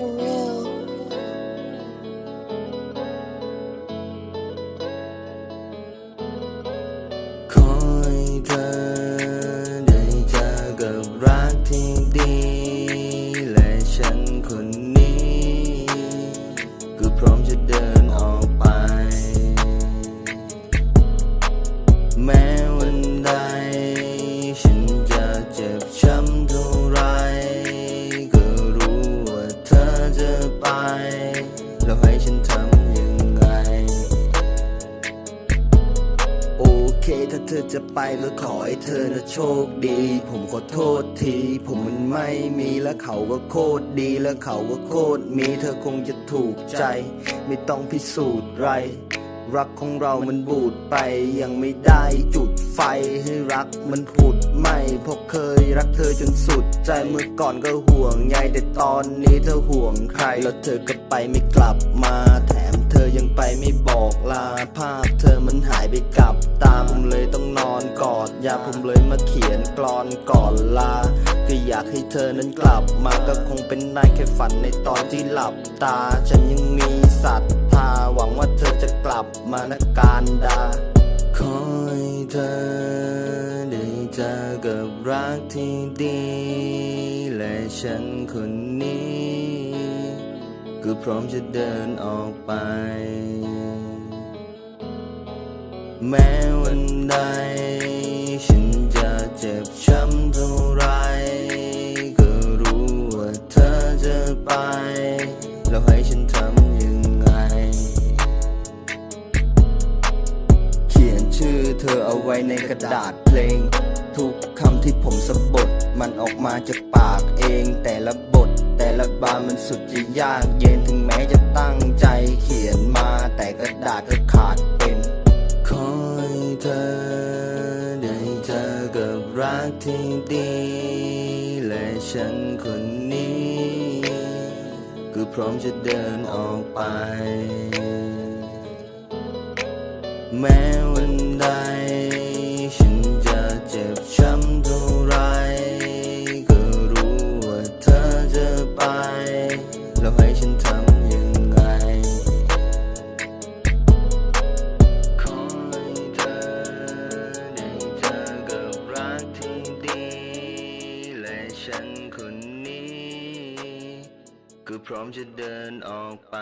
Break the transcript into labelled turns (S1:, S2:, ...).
S1: surreal.
S2: ข ให้ฉันทำยังไง โอเคถ้าเธอจะไปแล้วขอให้เธอนะโชคดี ผมขอโทษที ผมมันไม่มีและเขาก็โคตรดีและเขาก็โคตรมีเธอคงจะถูกใจ ไม่ต้องพิสูจน์ไร รักของเรามันบูดไปยังไม่ได้จุด ฟให้รักมันผุดไมเพราะเคยรักเธอจนสุด ใจเมื่อก่อนก็ห่วงใยแต่ตอนนี้เธอห่วงใคร แล้วเธอก็ไปไม่กลับมาแถมเธอยังไปไม่บอกลาภาพเธอมันหายไปกับตาผมเลยต้องนอนกอดยาผมเลยมาเขียนกลอนก่อนลาก็อยากให้เธอนั้นกลับมาก็คงเป็นได้แค่ฝันในตอนที่หลับตา ฉันยังมีศรัทธาหวังว่าเธอจะกลับมานะการดา ขอให้เธอได้เจอกับรักที่ดี และฉันคนนี้ ก็พร้อมจะเดินออกไป แม้วันใด ฉันจะเจ็บช้ำเท่าไร ก็รู้ว่าเธอจะไป เธอเอาไว้ในกระดาษเพลง ทุกคำที่ผมสะบดมันออกมาจากปากเอง แต่ละบท แต่ละบามันสุดจะยากเย็นถึงแม้จะตั้งใจเขียนมาแต่กระดาษก็ขาดเป็นขอให้เธอได้เจอกับรักที่ดี และฉันคนนี้ก็พร้อมจะเดินออกไป แม้วันใด ฉันจะเจ็บช้ำเท่าไร ก็รู้ว่าเธอจะไป แล้วให้ฉันทำยังไง ขอให้เธอได้เจอกับรักที่ดี และฉันคนนี้ ก็พร้อมจะเดินออกไป